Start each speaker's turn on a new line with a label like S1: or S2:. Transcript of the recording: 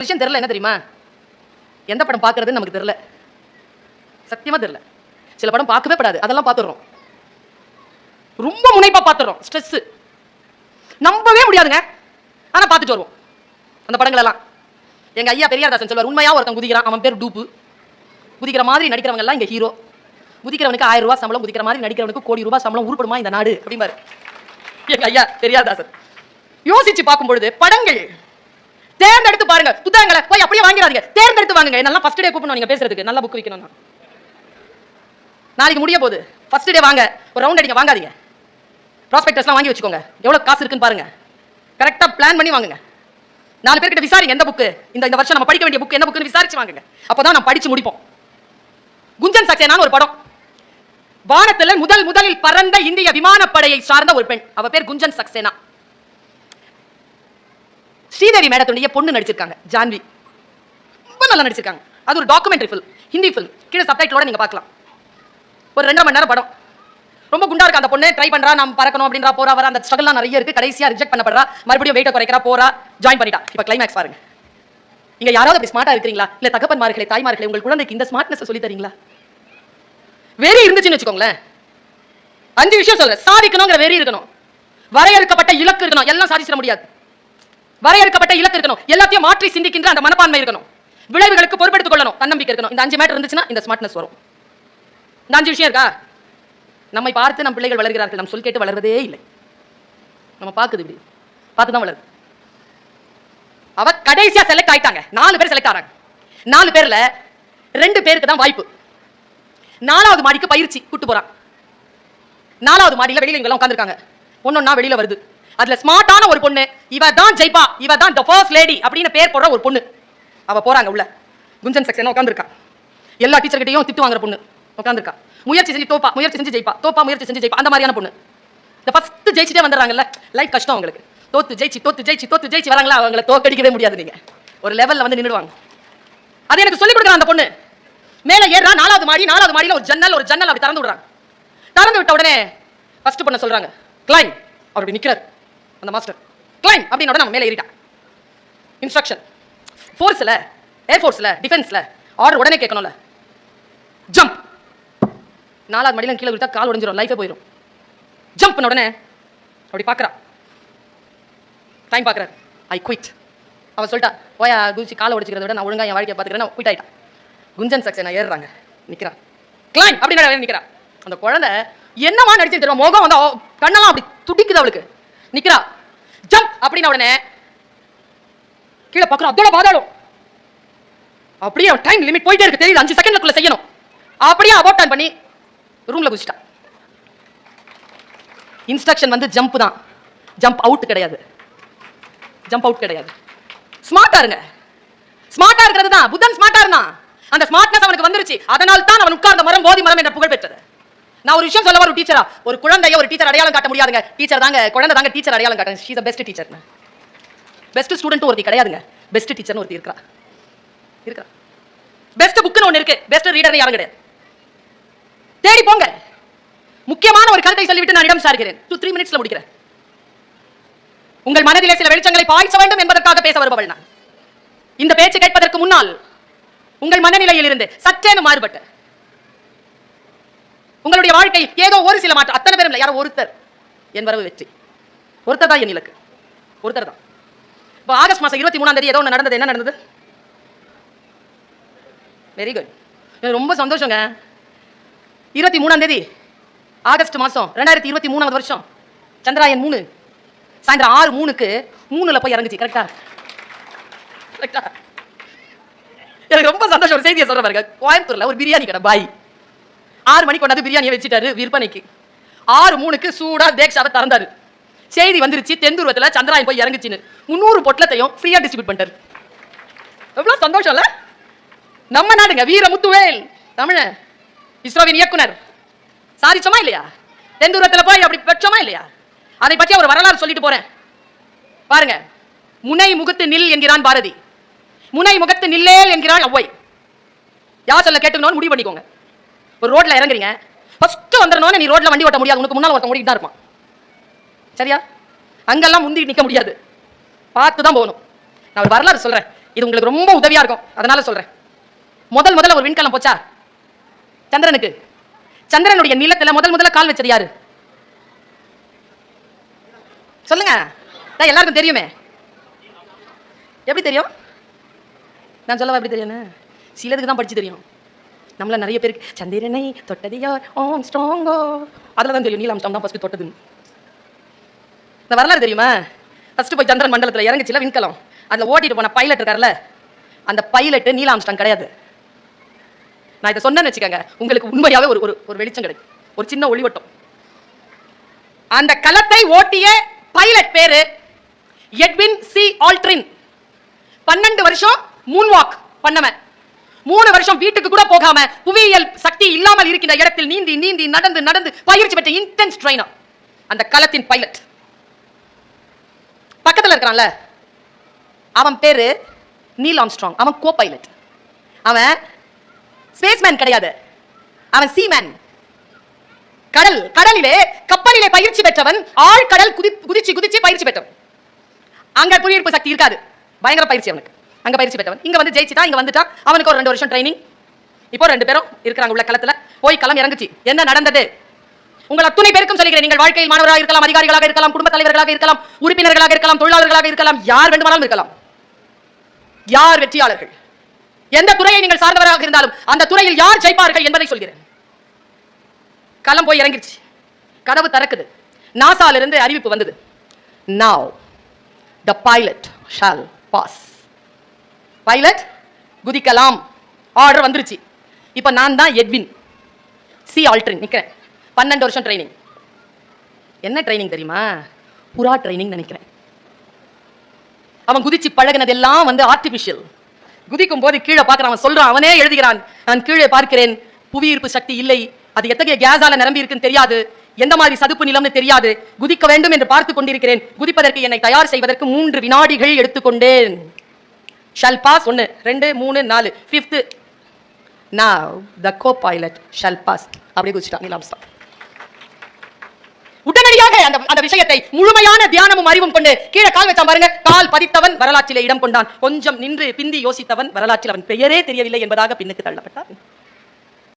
S1: விஷயம் தெரியல என்ன தெரியுமா? எந்த படம் பார்க்கறதுன்னு நமக்கு தெரியல. சத்தியமா தெரியல. சில படம் பார்க்கவே படாது. அதெல்லாம் பார்த்துடுறோம். ரொம்ப முனைப்பா பார்த்துடுறோம். ஸ்ட்ரெஸ் நம்பவே முடியாதுங்க. ஆனா பார்த்துட்டு வருவோம். அந்த படங்கள் எல்லாம் எங்க ஐயா பெரியார்தாசன் சொல்வார் உண்மையாக ஒருத்தன் குதிக்கிறான் அவன் பேர் டூப்பு. குதிக்கிற மாதிரி நடிக்கிறவங்க எல்லாம் இங்க ஹீரோ குதிக்கிறவனுக்கு ஆயிரம் ரூபாய் சம்பளம் குதிக்கிற மாதிரி நடிக்கிறவனுக்கு கோடி ரூபாய் சம்பளம் உருப்படுமா இந்த நாடு? அப்படிம்பாரு. எங்க ஐயா பெரியார்தாசன். யோசிச்சு பார்க்கும் பொழுது படங்கள் தேர்ந்தெடுத்து பாருங்க. புத்தகங்களை போய் அப்படியே வாங்கிடாதீங்க. தேர்ந்தெடுத்து வாங்குங்க. நல்லா ஃபர்ஸ்ட் டே கூப்பிடணும் நீங்க பேசுறதுக்கு. நல்லா புக் விற்கணும் நாளைக்கு முடிய போகுது. ஃபர்ஸ்ட் டே வாங்க. ஒரு ரவுண்ட் அடிங்க. வாங்காதீங்க. ப்ராஸ்பெக்டர்ஸ்லாம் வாங்கி வச்சுக்கோங்க. எவ்வளவு காசு இருக்குன்னு பாருங்க. கரெக்டா பிளான் பண்ணி வாங்குங்க. நாலு பேர்கிட்ட விசாரிங்க எந்த புக்கு இந்த இந்த வருஷம் நம்ம படிக்க வேண்டிய புக் என்ன புக்குன்னு விசாரிச்சு வாங்குங்க. அப்பதான் நம்ம படிச்சு முடிப்போம். குஞ்சன் சக்சேனான்னு ஒரு படம். வானத்துல முதல் முதலில் பறந்த இந்திய விமானப்படையை சார்ந்த ஒரு பெண். அவ பேர் குஞ்சன் சக்சேனா. ஸ்ரீதேவி மேடத்துடைய பொண்ணு நடிச்சிருக்காங்க ஜான்வி. ரொம்ப நல்லா நடிச்சிருக்காங்க. அது ஒரு டாக்குமெண்ட்ரி ஃபில் ஹிந்தி ஃபில் கீழே சப்டைட்டிலோட நீங்கள் பார்க்கலாம். ஒரு ரெண்டரை மணி நேரம் படம். ரொம்ப குண்டா இருக்கு அந்த பொண்ணு? ட்ரை பண்றா நம்ம பறக்கணும் அப்படின்றா போறா வர அந்த ஸ்ட்ரகிள்லாம் நிறைய இருக்கு. கடைசியா ரிஜெக்ட் பண்ணப்படுறா. மறுபடியும் வெயிட்ட குறைக்கிறா போறா ஜாயின் பண்ணிட்டா. இப்போ கிளைமேக்ஸ் பாருங்க. இங்க யாராவது அப்படி ஸ்மார்ட்டா இருக்கீங்களா இல்ல தகப்பன்மார்களே தாய்மார்களே உங்கள் குழந்தைக்கு இந்த ஸ்மார்ட்னஸ் சொல்லி தரீங்களா? வெறி இருந்துச்சுன்னு வச்சுக்கோங்களேன். அஞ்சு விஷயம் சொல்றேன். சாதிக்கணுங்கிற வெறி இருக்கணும். வரையறுக்கப்பட்ட இலக்கு இருக்கணும். எல்லாம் சாதிச்சிட முடியாது. வரையறுக்கப்பட்ட இலக்கு இருக்கணும். எல்லாத்தையும் மாற்றி சிந்திக்கின்ற அந்த மனப்பான்மை இருக்கணும். விளைவுகளுக்கு பொறுப்பெடுத்துக் கொள்ளணும். தன்னம்பிக்கை இருக்கணும். இந்த அஞ்சு மேட்டர் இருந்துச்சுன்னா இந்த ஸ்மார்ட்னஸ் வரும். இந்த அஞ்சு விஷயம் இருக்கா? நம்மை பார்த்து நம் பிள்ளைகள் வளர்கிறார்கள். நம் சொல் கேட்டு வளர்வதே இல்லை. நம்ம பார்க்குது இப்படி. பார்த்து தான் வளருது. அவ கடைசியா செலக்ட் ஆயிட்டாங்க. நாலு பேர் செலக்ட் ஆறாங்க. நாலு பேர்ல ரெண்டு பேருக்கு தான் வாய்ப்பு. நாலாவது மாடிக்கு பயிற்சி கூட்டு போறான். நாலாவது மாடியில் வெளியில இங்கெல்லாம் உட்காந்துருக்காங்க ஒன்னொன்னா வெளியில வருது. அதுல ஸ்மார்ட்டான ஒரு பொண்ணு. இவ தான் ஜெய்பா. இவ தான் த ஃபர்ஸ்ட் லேடி அப்படின்னு பேர் போடுற ஒரு பொண்ணு. அவ போறாங்க உள்ள. குஞ்சன் செக்ஷன் உட்காந்துருக்கா எல்லா டீச்சர்கிட்டையும் திட்டு வாங்குற பொண்ணு. உட்காந்துருக்கா முயற்சி செஞ்சு தோப்பா முயற்சி செஞ்சு ஜெயிப்பா தோப்பா முயற்சி செஞ்சு ஜெயிப்பா அந்த மாதிரியான பொண்ணு. இந்த ஃபர்ஸ்ட் ஜெயிச்சிட்டே வந்துடுறாங்கல்ல லைஃப் கஷ்டம் அவங்களுக்கு. தோத்து ஜெயிச்சு தோத்து ஜெயிச்சு தோத்து ஜெயிச்சு வராங்களா அவங்களை தோக்கடிக்கவே முடியாது நீங்க. ஒரு லெவல்ல வந்து நின்றுடுவாங்க அது எனக்கு சொல்லிக் கொடுக்குறான் அந்த பொண்ணு. மேல ஏறா நாலாவது மாடி நாலாவது மாடியில் ஒரு ஜன்னல் ஒரு ஜன்னல் அப்படி திறந்து விடுறாங்க. திறந்து விட்ட உடனே ஃபர்ஸ்ட் பண்ண சொல்றாங்க கிளைம் அவர் அப்படி நிக்கிறார். அந்த மாஸ்டர் கிளைம் அப்படின்னு உடனே நம்ம மேலே ஏறிட்டான். இன்ஸ்ட்ரக்ஷன் ஃபோர்ஸ்ல ஏர்ஃபோர்ஸில் டிஃபென்ஸ்ல ஆர்டர் உடனே கேட்கணும்ல. ஜம்ப் நாலாவது மடியில் கீழே விழுத்தா கால் உடஞ்சிரும் லைஃபே போயிடும் ஜம்ப் உடனே அப்படி பார்க்குறா டைம் பார்க்குறாரு ஐ குயிட் அவ சொல்லிட்டா ஓயா குதிச்சு காலை உடச்சிக்கிறத விட நான் ஒழுங்கா என் வாழ்க்கையை பார்த்துக்கிறேன் குயிட் ஆகிட்டான் குஞ்சன் சக்சேனா ஏறுறாங்க. நிற்கிறான் கிளைம் அப்படின்னு நிற்கிறான் அந்த குழந்தை என்னமா நடிச்சு தெரியும்? முகம் வந்து கண்ணெல்லாம் அப்படி துடிக்குது அவளுக்கு. நிக்கிறா. ஜம்ப்! அப்படின்னு உடனே கீழே பார்க்குறோம் அதோட பாதாளம் அப்படியே டைம் லிமிட் போயிட்டே இருக்கு. தெரியுது அஞ்சு செகண்ட்க்குள்ள செய்யணும். அப்படியே அபோட் டைம் பண்ணி ரூம்ல குதிச்சிட்டான் இன்ஸ்ட்ரக்ஷன் வந்து ஜம்ப் தான். ஜம்ப் அவுட் கிடையாது. ஜம்ப் அவுட் கிடையாது. ஸ்மார்ட்டா இருங்க. ஸ்மார்ட்டா இருக்கிறது தான். புத்தன் ஸ்மார்ட்டா இருந்தான். அந்த ஸ்மார்ட்னஸ் அவனுக்கு வந்துருச்சு. அதனால தான் அவன் உட்கார்ந்த மரம் போதி மரம் என்ற புகழ் பெற்றது. நான் ஒரு விஷயம் சொல்ல ஒரு டீச்சரா ஒரு குழந்தைய ஒரு டீச்சர் அடையாளம் காட்ட முடியாதுங்க. டீச்சர் தாங்க குழந்தை தாங்க டீச்சர் அடையாளம் காட்டுங்க she's best teacher best student ஒருத்தி கிடையாதுங்க. பெஸ்ட் டீச்சர்னு ஒருத்தி இருக்கா. இருக்கா. பெஸ்ட் புக்னு ஒன்று இருக்கு. பெஸ்ட் ரீடர்னு யாரும் கிடையாது. தேடி போங்க. முக்கியமான ஒரு கருத்தை சொல்லிவிட்டு நான் இடம் சார்கிறேன். டூ த்ரீ மினிட்ஸ்ல முடிக்கிறேன். உங்கள் மனதிலே சில வெளிச்சங்களை பாய்ச்ச வேண்டும் என்பதற்காக பேச வருபவள் நான். இந்த பேச்சு கேட்பதற்கு முன்னால் உங்கள் மனநிலையில் இருந்து சற்றேனும் மாறுபட்ட உங்களுடைய வாழ்க்கை ஏதோ ஒரு சில மாற்றம் அத்தனை பேரும் இல்லை. யாரோ ஒருத்தர். என் வரவு வெற்றி. ஒருத்தர் தான் என் இலக்கு. ஒருத்தர் தான். இப்போ ஆகஸ்ட் மாதம் இருபத்தி மூணாம் தேதி ஏதோ ஒன்று நடந்தது. என்ன நடந்தது? வெரி குட் எனக்கு ரொம்ப சந்தோஷங்க. இருபத்தி மூணாம் தேதி ஆகஸ்ட் மாதம் ரெண்டாயிரத்தி இருபத்தி மூணாவது வருஷம். சந்திராயன் மூணு. சாயந்தரம் ஆறு மூணுக்கு மூணுல போய் இறங்குச்சு. கரெக்டா கரெக்டா எனக்கு ரொம்ப சந்தோஷம் ஒரு செய்தியை சொல்ற பாருங்க. கோயம்புத்தூர்ல ஒரு பிரியாணி கடை. பாய். ஆறு மணிக்கு கொண்டாந்து பிரியாணியை வச்சுட்டாரு விற்பனைக்கு. ஆறு மூணுக்கு சூடா தேக்ஷாவை திறந்தாரு செய்தி வந்துருச்சு தென்துருவத்தில் சந்திராயன் போய் இறங்குச்சுன்னு. முந்நூறு பொட்டலத்தையும் ஃப்ரீயா டிஸ்ட்ரிபியூட் பண்ணிட்டாரு. எவ்வளோ சந்தோஷம் இல்லை நம்ம நாடுங்க வீரமுத்துவேல் தமிழ இஸ்ரோவின் இயக்குனர். சாதிச்சோமா இல்லையா? தென்துருவத்தில் போய் அப்படி பெற்றோமா இல்லையா? அதை பற்றி அவர் வரலாறு சொல்லிட்டு போறேன். பாருங்க முனை முகத்து நில் என்கிறான் பாரதி. முனை முகத்து நில்லேல் என்கிறாள் ஔவை யார் சொல்ல கேட்டுக்கணும்னு முடிவு பண்ணிக்கோங்க. ஒரு ரோட்ல இறங்குறீங்க. ஃபர்ஸ்ட் வந்துடணும் நீ ரோட்ல வண்டி ஓட்ட முடியாது. உனக்கு முன்னால் ஒருத்தன் ஓடிட்டு தான் இருப்பான். சரியா? அங்கெல்லாம் முந்தி நிற்க முடியாது. பார்த்து தான் போகணும். நான் ஒரு வரலாறு சொல்றேன். இது உங்களுக்கு ரொம்ப உதவியாக இருக்கும். அதனால சொல்றேன். முதல் முதல்ல ஒரு விண்கலம் போச்சா? சந்திரனுக்கு. சந்திரனுடைய நிலத்தில் முதல் முதல்ல கால் வச்சது யாரு? சொல்லுங்க. எல்லாருக்கும் தெரியுமே. எப்படி தெரியும்? நான் சொல்லவா எப்படி தெரியும் சிலதுக்கு தான் படிச்சு தெரியும். நம்மள நிறைய பேருக்கு சந்திரனை தொட்டதியா ஓம் ஸ்ட்ராங்கோ அதில் தான் தெரியும். நீலாம் தான் ஃபஸ்ட்டு தொட்டதுன்னு இந்த வரலாறு தெரியுமா? ஃபஸ்ட்டு போய் சந்திரன் மண்டலத்தில் இறங்குச்சுல விண்கலம். அதில் ஓட்டிட்டு போன பைலட் இருக்கார்ல அந்த பைலட்டு நீல் கிடையாது. நான் இதை சொன்னேன்னு வச்சுக்கோங்க உங்களுக்கு உண்மையாவே ஒரு ஒரு ஒரு வெளிச்சம் கிடைக்கும். ஒரு சின்ன ஒளிவட்டம். அந்த களத்தை ஓட்டிய பைலட் பேரு எட்வின் சி ஆல்ட்ரின் பன்னெண்டு வருஷம் மூன் வாக் பண்ணவன். மூணு வருஷம் வீட்டுக்கு கூட போகாம புவியியல் சக்தி இல்லாமல் இருக்கின்ற இடத்தில் நீந்தி நீந்தி நடந்து நடந்து பயிற்சி பெற்ற இன்டென்ஸ் ட்ரைனர் அந்த களத்தின் பைலட் பக்கத்துல இருக்கிறான்ல அவன் பேரு நீல் ஆம்ஸ்ட்ராங் அவன் கோ பைலட் அவன் ஸ்பேஸ்மேன் கிடையாது. அவன் சீமேன் கடல் கடலிலே கப்பலிலே பயிற்சி பெற்றவன் ஆழ்கடல் குதி குதிச்சு குதிச்சு பயிற்சி பெற்றவன். அங்க புவியீர்ப்பு சக்தி இருக்காது. பயங்கர பயிற்சி அவனுக்கு. அங்க பயிற்சி பெற்றவன். இங்க வந்து ஜெயிச்சிட்டான் இங்க வந்துட்டா அவனுக்கு ஒரு ரெண்டு வருஷம் ட்ரைனிங் இப்போ ரெண்டு பேரும் இருக்கிறாங்க உள்ள களத்துல. போய் களம் இறங்குச்சு. என்ன நடந்தது? உங்கள் அத்துணை பேருக்கும் சொல்கிறேன் நீங்கள் வாழ்க்கையில் மாணவராக இருக்கலாம் அதிகாரிகளாக இருக்கலாம் குடும்ப தலைவர்களாக இருக்கலாம் உறுப்பினர்களாக இருக்கலாம் தொழிலாளர்களாக இருக்கலாம் யார் வேண்டுமானாலும் இருக்கலாம். யார் வெற்றியாளர்கள்? எந்த துறையை நீங்கள் சார்ந்தவராக இருந்தாலும் அந்த துறையில் யார் ஜெயிப்பார்கள் என்பதை சொல்கிறேன். களம் போய் இறங்கிருச்சு. கதவு திறக்குது. நாசால இருந்து அறிவிப்பு வந்தது. Now the pilot shall pass pilot குதிக்கலாம். Order வந்துருச்சு. இப்போ நான் தான் எட்வின் சி ஆல்ட்ரின் நிற்கிறேன் பன்னெண்டு வருஷம் ட்ரைனிங் என்ன ட்ரைனிங் தெரியுமா? புறா ட்ரைனிங் நினைக்கிறேன். அவன் குதிச்சு பழகினதெல்லாம் வந்து ஆர்டிபிஷியல் குதிக்கும் போது கீழே பார்க்குறான் அவன் சொல்றான் அவனே எழுதுகிறான். நான் கீழே பார்க்கிறேன் புவியீர்ப்பு சக்தி இல்லை. அது எத்தகைய கேஸால நிரம்பி இருக்குன்னு தெரியாது. எந்த மாதிரி சதுப்பு நிலம்னு தெரியாது. குதிக்க வேண்டும் என்று பார்த்து கொண்டிருக்கிறேன். குதிப்பதற்கு என்னை தயார் செய்வதற்கு மூன்று வினாடிகள் எடுத்துக்கொண்டேன். ஷல் பாஸ் ஒன்று ரெண்டு மூணு நாலு ஃபிஃப்த்து நான் the co pilot shall pass அப்படியே குதிச்சிட்டான். நீலாம்ஸ்டாங் உடனடியாக அந்த அந்த விஷயத்தை முழுமையான தியானமும் அறிவும் கொண்டு கீழே கால் வச்சான் பாருங்க. கால் பதித்தவன் வரலாற்றிலே இடம் கொண்டான். கொஞ்சம் நின்று பிந்தி யோசித்தவன் வரலாற்றில் அவன் பெயரே தெரியவில்லை என்பதாக பின்னுக்கு தள்ளப்பட்டான்.